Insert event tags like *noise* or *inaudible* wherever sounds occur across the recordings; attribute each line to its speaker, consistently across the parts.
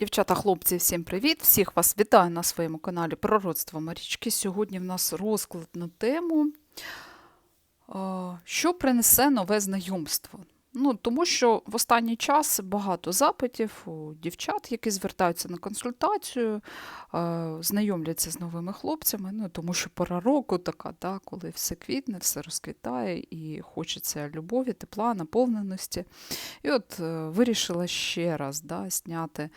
Speaker 1: Дівчата, хлопці, всім привіт! Всіх вас вітаю на своєму каналі Пророцтво Марічки. Сьогодні в нас розклад на тему, що принесе нове знайомство. Ну, тому що в останній час багато запитів у дівчат, які звертаються на консультацію, а, знайомляться з новими хлопцями, ну, тому що пора року така, да, коли все квітне, все розквітає і хочеться любові, тепла, наповненості. І от е, вирішила ще раз да, зняти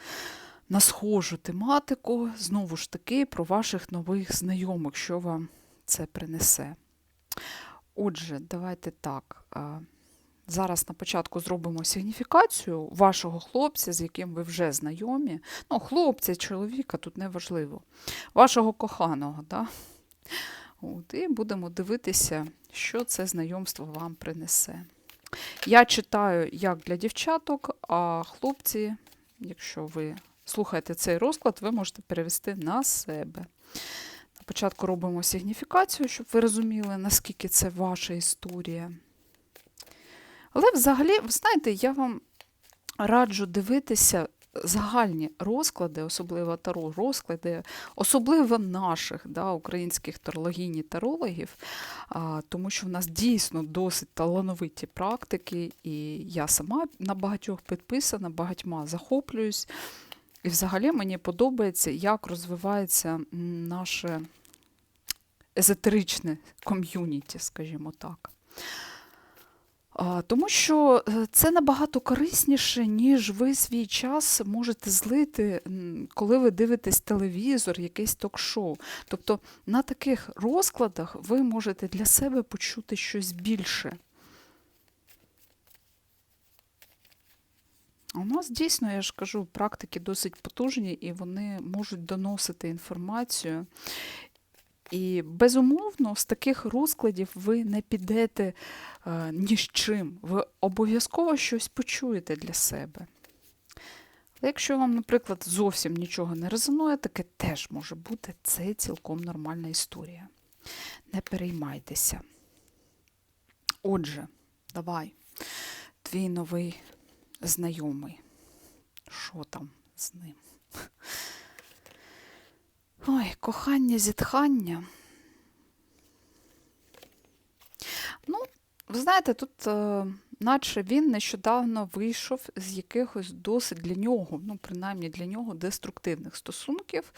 Speaker 1: на схожу тематику, знову ж таки, про ваших нових знайомих, що вам це принесе. Отже, давайте так. Зараз на початку зробимо сигніфікацію вашого хлопця, з яким ви вже знайомі. Ну, хлопця, чоловіка, тут не важливо. Вашого коханого, да? От, і будемо дивитися, що це знайомство вам принесе. Я читаю як для дівчаток, а хлопці, якщо ви слухаєте цей розклад, ви можете перевести на себе. На початку робимо сигніфікацію, щоб ви розуміли, наскільки це ваша історія. Але взагалі, ви знаєте, я вам раджу дивитися загальні розклади, особливо таро розклади, особливо наших да, українських тарологінь тарологів, а, тому що в нас дійсно досить талановиті практики, і я сама на багатьох підписана, багатьма захоплююсь. І взагалі мені подобається, як розвивається наше езотеричне ком'юніті, скажімо так. Тому що е, це набагато корисніше, ніж ви свій час можете злити, коли ви дивитесь телевізор, якесь ток-шоу. Тобто на таких розкладах ви можете для себе почути щось більше. У нас дійсно, я ж кажу, практики досить потужні і вони можуть доносити інформацію. І безумовно, з таких розкладів ви не підете е, ні з чим. Ви обов'язково щось почуєте для себе. Але якщо вам, наприклад, зовсім нічого не резонує, таке теж може бути. Це цілком нормальна історія. Не переймайтеся. Отже, давай, твій новий знайомий. Що там з ним? Ой, кохання, зітхання. Ну, ви знаєте, тут, е, наче він нещодавно вийшов з якихось досить для нього, ну, принаймні для нього, деструктивних стосунків.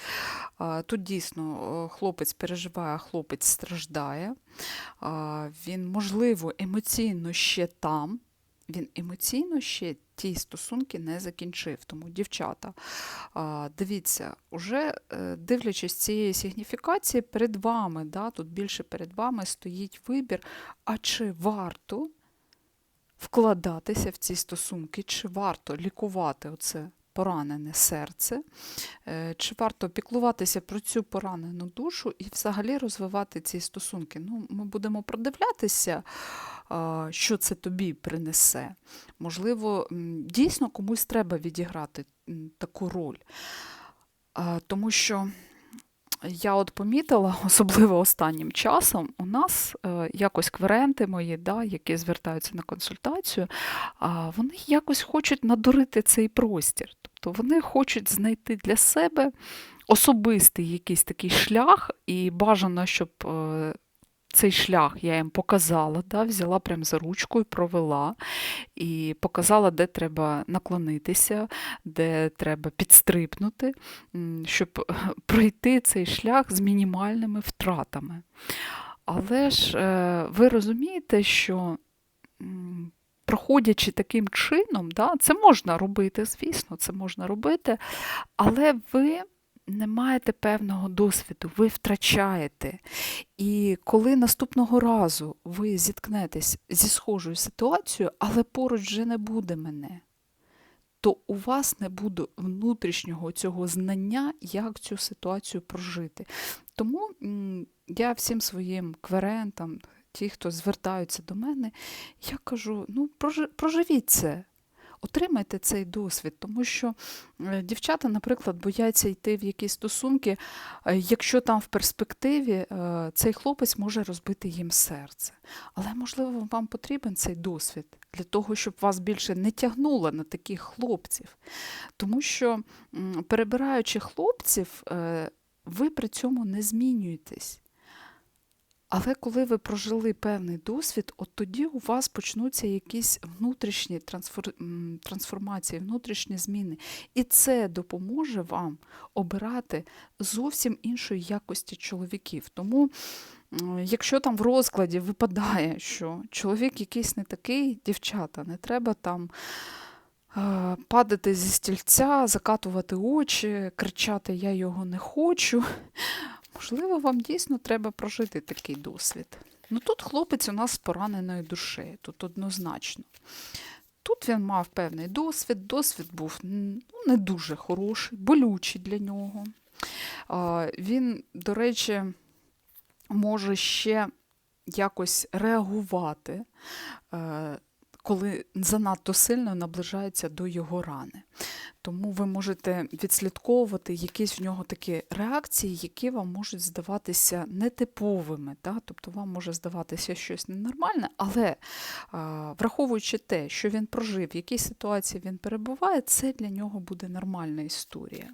Speaker 1: А, Тут дійсно е, хлопець переживає, хлопець страждає. А, Він, можливо, емоційно ще там. Він емоційно ще ті стосунки не закінчив. Тому, дівчата, дивіться, уже е, дивлячись цієї сигніфікації, перед вами, да, тут більше перед вами стоїть вибір, а чи варто вкладатися в ці стосунки, чи варто лікувати оце поранене серце, е, чи варто піклуватися про цю поранену душу і взагалі розвивати ці стосунки. Ну, Ми будемо продивлятися, що це тобі принесе. Можливо, дійсно комусь треба відіграти таку роль. Тому що я от помітила, *laughs* особливо останнім часом, у нас е, якось кверенти мої, да, які звертаються на консультацію, вони якось хочуть надурити цей простір. Тобто вони хочуть знайти для себе особистий якийсь такий шлях, і бажано, щоб е, цей шлях я їм показала, да, взяла прям за ручку і провела, і показала, де треба наклонитися, де треба підстрибнути, щоб *laughs* пройти цей шлях з мінімальними втратами. Але ж е, ви розумієте, що проходячи таким чином, да, це можна робити, звісно, це можна робити, але ви не маєте певного досвіду, ви втрачаєте. І коли наступного разу ви зіткнетесь зі схожою ситуацією, але поруч вже не буде мене, то у вас не буде внутрішнього цього знання, як цю ситуацію прожити. Тому я всім своїм кверентам, ті, хто звертаються до мене, я кажу: ну, прожи- проживіть це. Отримайте цей досвід, тому що е, дівчата, наприклад, бояться йти в якісь стосунки, е, якщо там в перспективі е, цей хлопець може розбити їм серце. Але, можливо, вам потрібен цей досвід для того, щоб вас більше не тягнуло на таких хлопців. Тому що, перебираючи хлопців, ви при цьому не змінюєтесь. Але коли ви прожили певний досвід, от тоді у вас почнуться якісь внутрішні трансфор... трансформації, внутрішні зміни. І це допоможе вам обирати зовсім іншої якості чоловіків. Тому, якщо там в розкладі випадає, що чоловік якийсь не такий, дівчата, не треба там. е, Падати зі стільця, закатувати очі, кричати Я його не хочу. Можливо, вам дійсно треба прожити такий досвід. Ну тут хлопець у нас з пораненою душею, тут однозначно. Тут він мав певний досвід, досвід був ну, не дуже хороший, болючий для нього. Він, до речі, може ще якось реагувати, е, коли занадто сильно наближається до його рани. Тому ви можете відслідковувати якісь в нього такі реакції, які вам можуть здаватися нетиповими. Да? Тобто вам може здаватися щось ненормальне, але а, враховуючи те, що він прожив, в якій ситуації він перебуває, це для нього буде нормальна історія.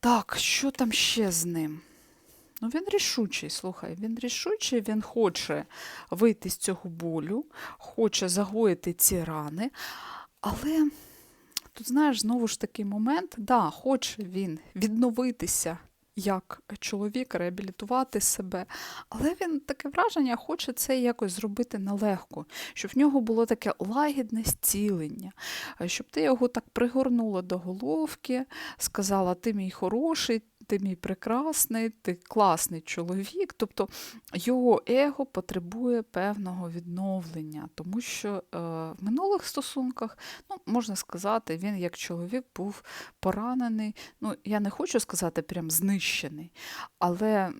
Speaker 1: Так, що там ще з ним? Ну, він рішучий, слухай, він рішучий, він хоче вийти з цього болю, хоче загоїти ці рани, але тут, знаєш, знову ж такий момент, да, хоче він відновитися як чоловік, реабілітувати себе, але він таке враження хоче це якось зробити нелегко, щоб в нього було таке лагідне зцілення, щоб ти його так пригорнула до головки, сказала, ти мій хороший, ти мій прекрасний, ти класний чоловік. Тобто його его потребує певного відновлення, тому що е, в минулих стосунках, ну, можна сказати, він як чоловік був поранений. Ну, я не хочу сказати прям знищений, але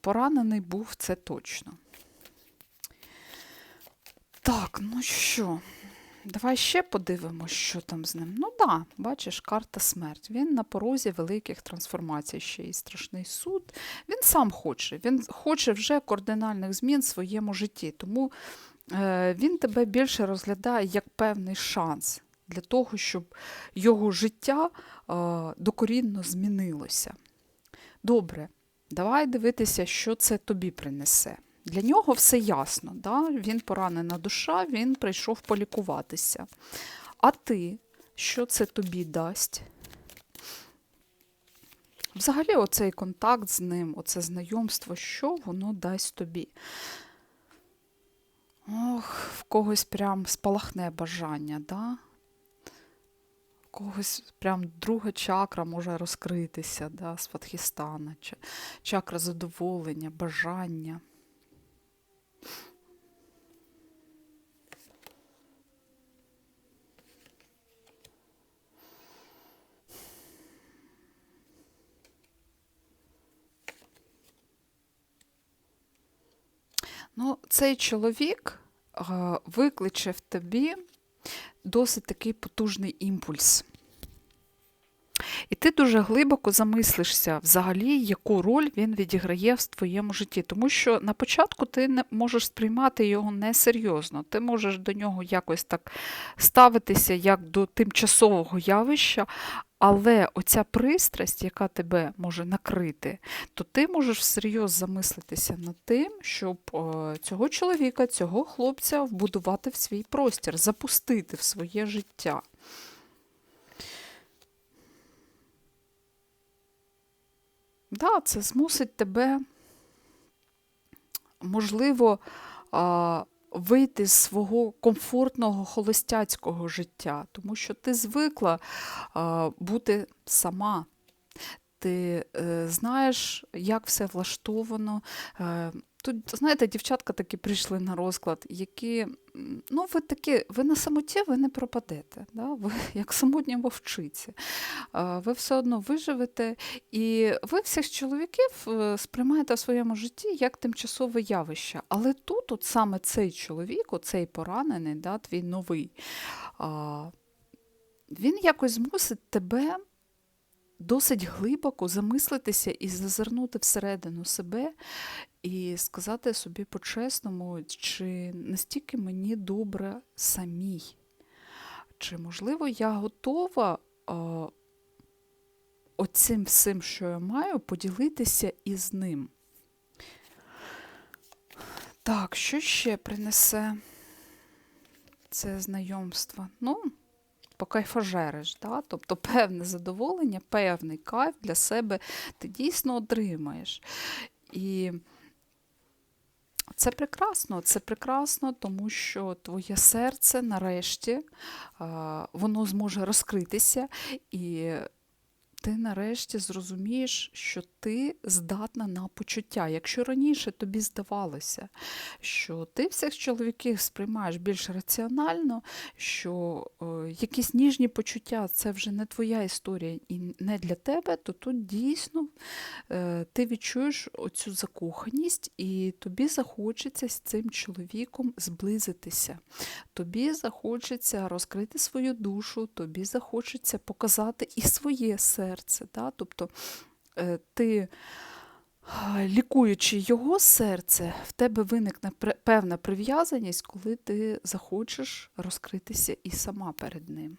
Speaker 1: поранений був це точно. Так, ну що, давай ще подивимось, що там з ним. Ну да, бачиш, карта смерть. Він на порозі великих трансформацій, ще й страшний суд. Він сам хоче, він хоче вже кардинальних змін в своєму житті. Тому е, він тебе більше розглядає як певний шанс для того, щоб його життя е, докорінно змінилося. Добре, давай дивитися, що це тобі принесе. Для нього все ясно. Да? Він поранена душа, він прийшов полікуватися. А ти, що це тобі дасть? Взагалі, оцей контакт з ним, оце знайомство, що воно дасть тобі? Ох, в когось прям спалахне бажання, да? В когось прям друга чакра може розкритися, да, з Фатхістана, чакра задоволення, бажання. Ну, цей чоловік е, викличе в тобі досить такий потужний імпульс. І ти дуже глибоко замислишся взагалі, яку роль він відіграє в твоєму житті. Тому що на початку ти не можеш сприймати його несерйозно. Ти можеш до нього якось так ставитися, як до тимчасового явища, але оця пристрасть, яка тебе може накрити, то ти можеш всерйоз замислитися над тим, щоб е, цього чоловіка, цього хлопця вбудувати в свій простір, запустити в своє життя. Да, це змусить тебе, можливо, вийти з свого комфортного холостяцького життя, тому що ти звикла бути сама. Ти е, знаєш, як все влаштовано. Е, тут, знаєте, дівчатка такі прийшли на розклад, які ну, ви такі, ви на самоті ви не пропадете. Да? Ви *laughs* як самотні вовчиці. Ви все одно виживете, і ви всіх чоловіків е, сприймаєте в своєму житті як тимчасове явище. Але тут, от саме цей чоловік, оцей поранений, да, твій новий, він якось змусить тебе досить глибоко замислитися і зазирнути всередину себе, і сказати собі по-чесному, чи настільки мені добре самій, чи, можливо, я готова оцим всім, що я маю, поділитися із ним. Так, що ще принесе це знайомство? Ну, покайфажериш, да? тобто певне задоволення, певний кайф для себе ти дійсно отримаєш. І це прекрасно, це прекрасно, тому що твоє серце нарешті воно зможе розкритися, і ти нарешті зрозумієш, що ти здатна на почуття. Якщо раніше тобі здавалося, що ти всіх чоловіків сприймаєш більш раціонально, що е, якісь ніжні почуття це вже не твоя історія і не для тебе, то тут дійсно е, ти відчуєш оцю закоханість, і тобі захочеться з цим чоловіком зблизитися. Тобі захочеться розкрити свою душу, тобі захочеться показати і своє серце. Да? Тобто е, ти, лікуючи його серце, в тебе виникне певна прив'язаність, коли ти захочеш розкритися і сама перед ним.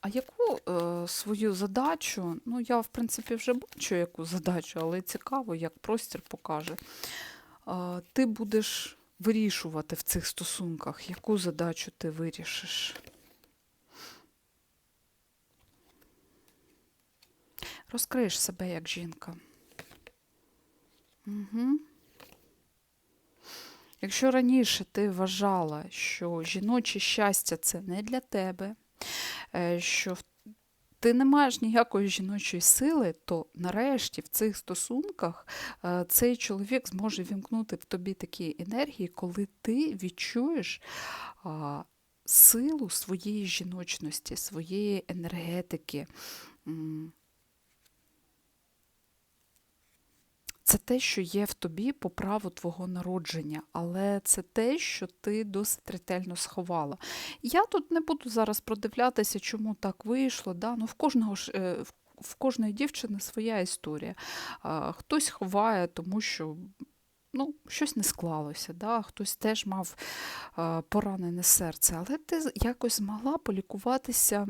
Speaker 1: А яку е, свою задачу, ну я в принципі вже бачу яку задачу, але цікаво, як простір покаже. Е, ти будеш вирішувати в цих стосунках, яку задачу ти вирішиш. Розкриєш себе як жінка. Угу. Якщо раніше ти вважала, що жіноче щастя це не для тебе, е, що ти не маєш ніякої жіночої сили, то нарешті в цих стосунках е, цей чоловік зможе вімкнути в тобі такі енергії, коли ти відчуєш силу своєї жіночності, своєї енергетики. Це те, що є в тобі по праву твого народження, але це те, що ти досить ретельно сховала. Я тут не буду зараз продивлятися, чому так вийшло. Да? Ну, в, кожного ж, е, в- в кожної дівчини своя історія. Хтось ховає, тому що ну, щось не склалося, да? хтось теж мав е, поранене серце, але ти якось змогла полікуватися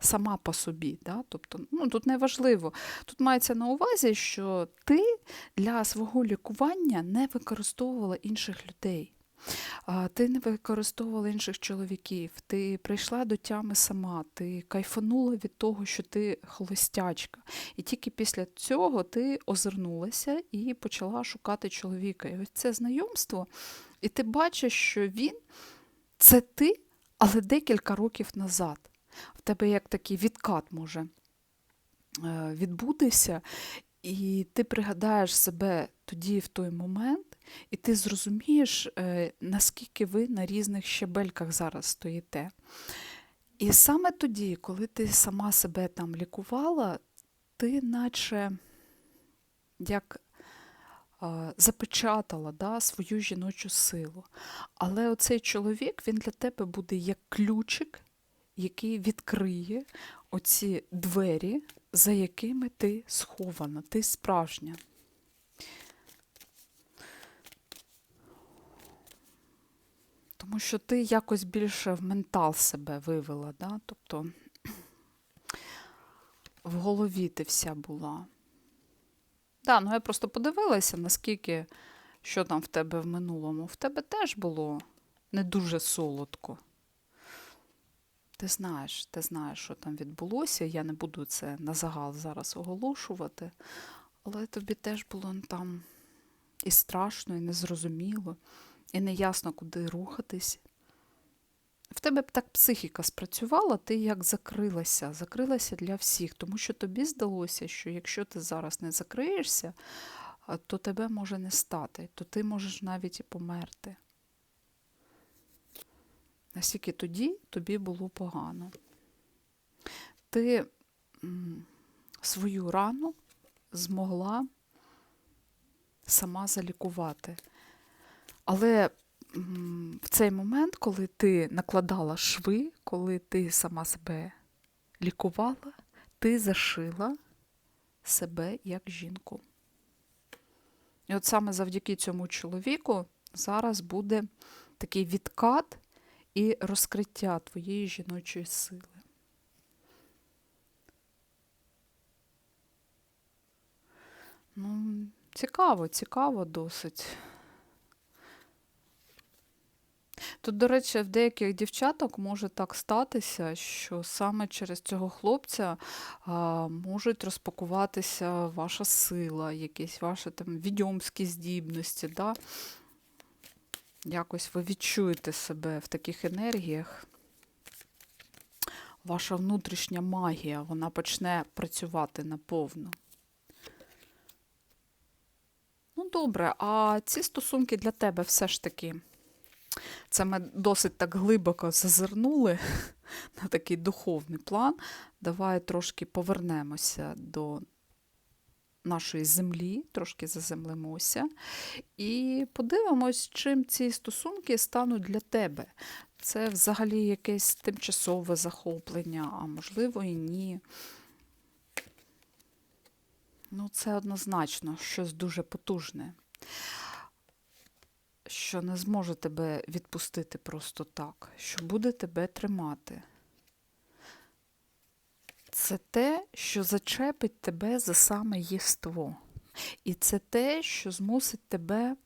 Speaker 1: сама по собі. Да? Тобто, ну, тут не важливо. Тут мається на увазі, що ти для свого лікування не використовувала інших людей. Ти не використовувала інших чоловіків, ти прийшла до тями сама, ти кайфанула від того, що ти холостячка. І тільки після цього ти озирнулася і почала шукати чоловіка. І ось це знайомство, і ти бачиш, що він це ти, але декілька років назад. В тебе як такий відкат може е, відбутися, і ти пригадаєш себе тоді, в той момент, і ти зрозумієш, е, наскільки ви на різних щебельках зараз стоїте. І саме тоді, коли ти сама себе там лікувала, ти наче як запечатала да, свою жіночу силу. Але оцей чоловік, він для тебе буде як ключик, який відкриє оці двері, за якими ти схована, ти справжня. Тому що ти якось більше в ментал себе вивела, да? тобто в голові ти вся була. Да, ну я просто подивилася, наскільки що там в тебе в минулому. В тебе теж було не дуже солодко. Ти знаєш, ти знаєш, що там відбулося. Я не буду це на загал зараз оголошувати, але тобі теж було там і страшно, і незрозуміло, і неясно, куди рухатись. В тебе б так психіка спрацювала, ти як закрилася, закрилася для всіх, тому що тобі здалося, що якщо ти зараз не закриєшся, то тебе може не стати, то ти можеш навіть і померти. Наскільки тоді тобі було погано. Ти свою рану змогла сама залікувати. Але в цей момент, коли ти накладала шви, коли ти сама себе лікувала, ти зашила себе як жінку. І от саме завдяки цьому чоловіку зараз буде такий відкат і розкриття твоєї жіночої сили. Ну, цікаво, цікаво досить. Тут, до речі, в деяких дівчаток може так статися, що саме через цього хлопця а, можуть розпакуватися ваша сила, якісь ваші там відьомські здібності. Да? Якось ви відчуєте себе в таких енергіях. Ваша внутрішня магія, вона почне працювати наповну. Ну, добре, а ці стосунки для тебе все ж таки. Це ми досить так глибоко зазирнули *laughs* на такий духовний план. Давай трошки повернемося до нашої землі, трошки заземлимося, і подивимось, чим ці стосунки стануть для тебе. Це взагалі якесь тимчасове захоплення, а можливо і ні. Ну, це однозначно щось дуже потужне що не зможе тебе відпустити просто так, що буде тебе тримати. Це те, що зачепить тебе за саме єство. І це те, що змусить тебе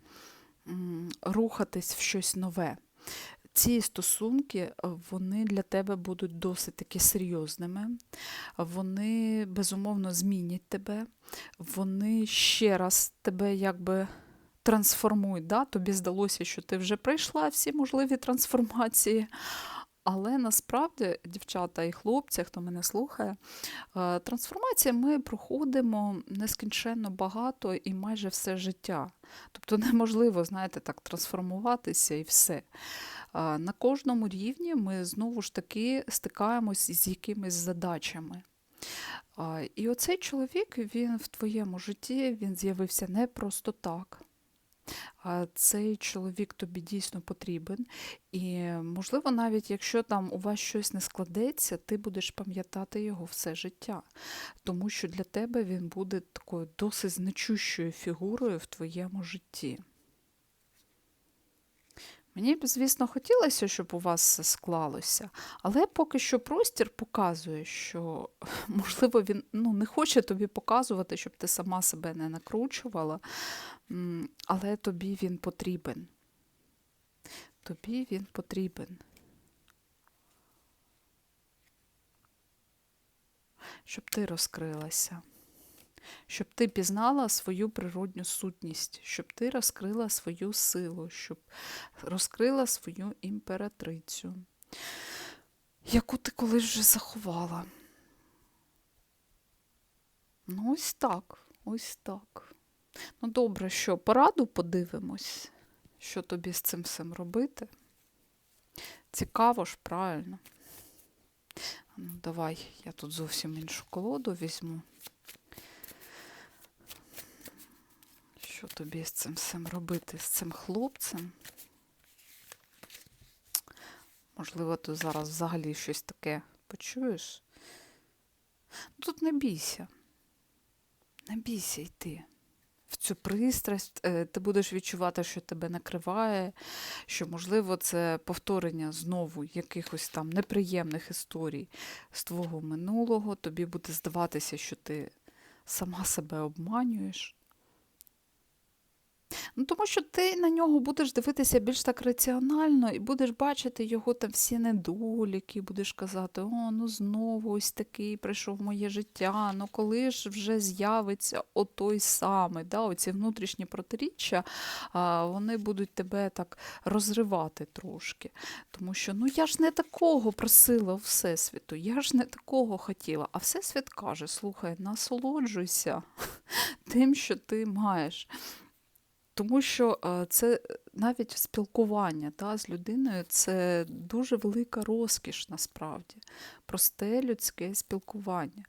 Speaker 1: рухатись в щось нове. Ці стосунки, вони для тебе будуть досить таки серйозними, вони безумовно змінять тебе, вони ще раз тебе якби трансформуй. Да? Тобі здалося, що ти вже пройшла всі можливі трансформації. Але насправді, дівчата і хлопці, хто мене слухає, е, трансформації ми проходимо нескінченно багато і майже все життя. Тобто неможливо, знаєте, так трансформуватися і все. Е, на кожному рівні ми знову ж таки стикаємось з якимись задачами. Е, і оцей чоловік, він в твоєму житті він з'явився не просто так цей чоловік тобі дійсно потрібен. І, можливо, навіть якщо там у вас щось не складеться, ти будеш пам'ятати його все життя. Тому що для тебе він буде такою досить значущою фігурою в твоєму житті. Мені б, звісно, хотілося, щоб у вас все склалося, але поки що простір показує, що, *laughs* можливо, він ну, не хоче тобі показувати, щоб ти сама себе не накручувала, але тобі він потрібен. Тобі він потрібен. Щоб ти розкрилася щоб ти пізнала свою природню сутність, щоб ти розкрила свою силу, щоб розкрила свою імператрицю, яку ти колись вже заховала. Ну, ось так, ось так. Ну, добре, що пораду подивимось, що тобі з цим всім робити. Цікаво ж, правильно. Ну, Давай я тут зовсім іншу колоду візьму. Що тобі з цим всім робити, з цим хлопцем? Можливо, ти зараз взагалі щось таке почуєш? Тут не бійся, не бійся йти. В цю пристрасть е, ти будеш відчувати, що тебе накриває, що, можливо, це повторення знову якихось там неприємних історій з твого минулого. Тобі буде здаватися, що ти сама себе обманюєш. Ну, тому що ти на нього будеш дивитися більш так раціонально і будеш бачити його там всі недоліки, будеш казати, о, ну знову ось такий прийшов в моє життя, ну коли ж вже з'явиться отой самий, да, оці внутрішні протиріччя, вони будуть тебе так розривати трошки. Тому що ну я ж не такого просила у Всесвіту, я ж не такого хотіла. А Всесвіт каже: слухай, насолоджуйся *laughs* тим, що ти маєш. Тому що е, це навіть спілкування та, з людиною це дуже велика розкіш насправді, просте людське спілкування.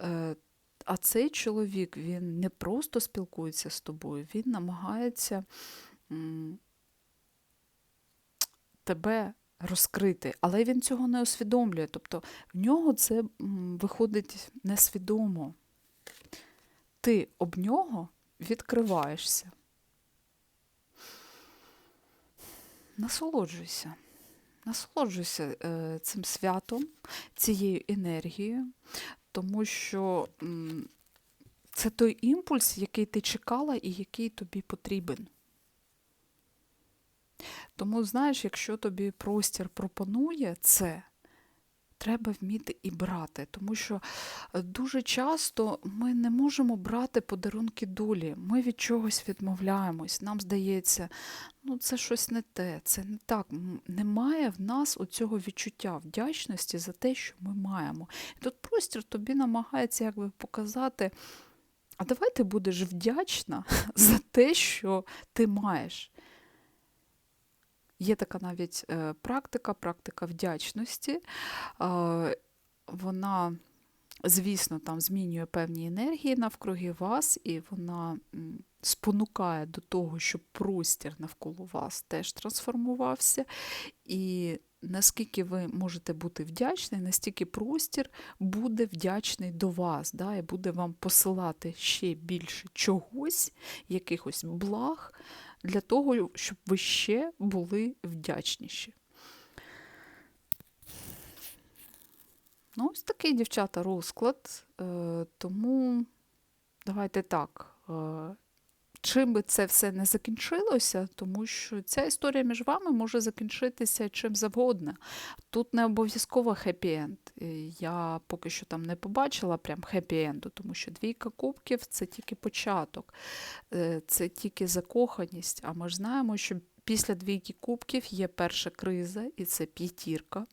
Speaker 1: Е, А цей чоловік він не просто спілкується з тобою, він намагається тебе розкрити, але він цього не усвідомлює. Тобто в нього це виходить несвідомо. Ти об нього відкриваєшся. Насолоджуйся. Насолоджуйся е, цим святом, цією енергією, тому що це той імпульс, який ти чекала і який тобі потрібен. Тому, знаєш, якщо тобі простір пропонує це, треба вміти і брати, тому що е, дуже часто ми не можемо брати подарунки долі. Ми від чогось відмовляємось. Нам здається, ну це щось не те, це не так. Немає в нас оцього відчуття вдячності за те, що ми маємо. І тут простір тобі намагається якби показати. А давай ти будеш вдячна *laughs* за те, що ти маєш. Є така навіть практика, практика вдячності. Вона, звісно, там змінює певні енергії навкруги вас, і вона спонукає до того, щоб простір навколо вас теж трансформувався. І наскільки ви можете бути вдячні, настільки простір буде вдячний до вас, да, і буде вам посилати ще більше чогось, якихось благ, для того, щоб ви ще були вдячніші. Ну, ось такий, дівчата, розклад. Е, тому давайте так. Чим би це все не закінчилося, тому що ця історія між вами може закінчитися чим завгодно. Тут не обов'язково хеппі-енд. Я поки що там не побачила прям хеппі-енду, тому що двійка кубків це тільки початок, Е, це тільки закоханість. А ми ж знаємо, що після двійки кубків є перша криза, і це п'ятірка.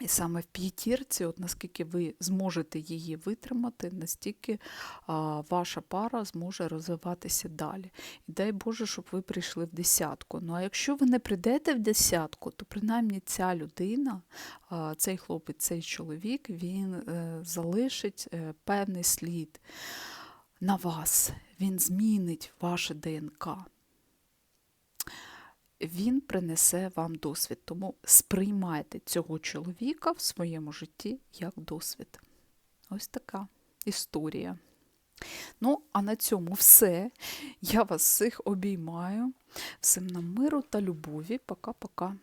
Speaker 1: І саме в п'ятірці, от наскільки ви зможете її витримати, настільки а, ваша пара зможе розвиватися далі. І дай Боже, щоб ви прийшли в десятку. Ну а якщо ви не прийдете в десятку, то принаймні ця людина, а, цей хлопець, цей чоловік, він е, залишить е, певний слід на вас. Він змінить ваше ДНК він принесе вам досвід. Тому сприймайте цього чоловіка в своєму житті як досвід. Ось така історія. Ну, а на цьому все. Я вас всіх обіймаю. Всім нам миру та любові. Пока-пока.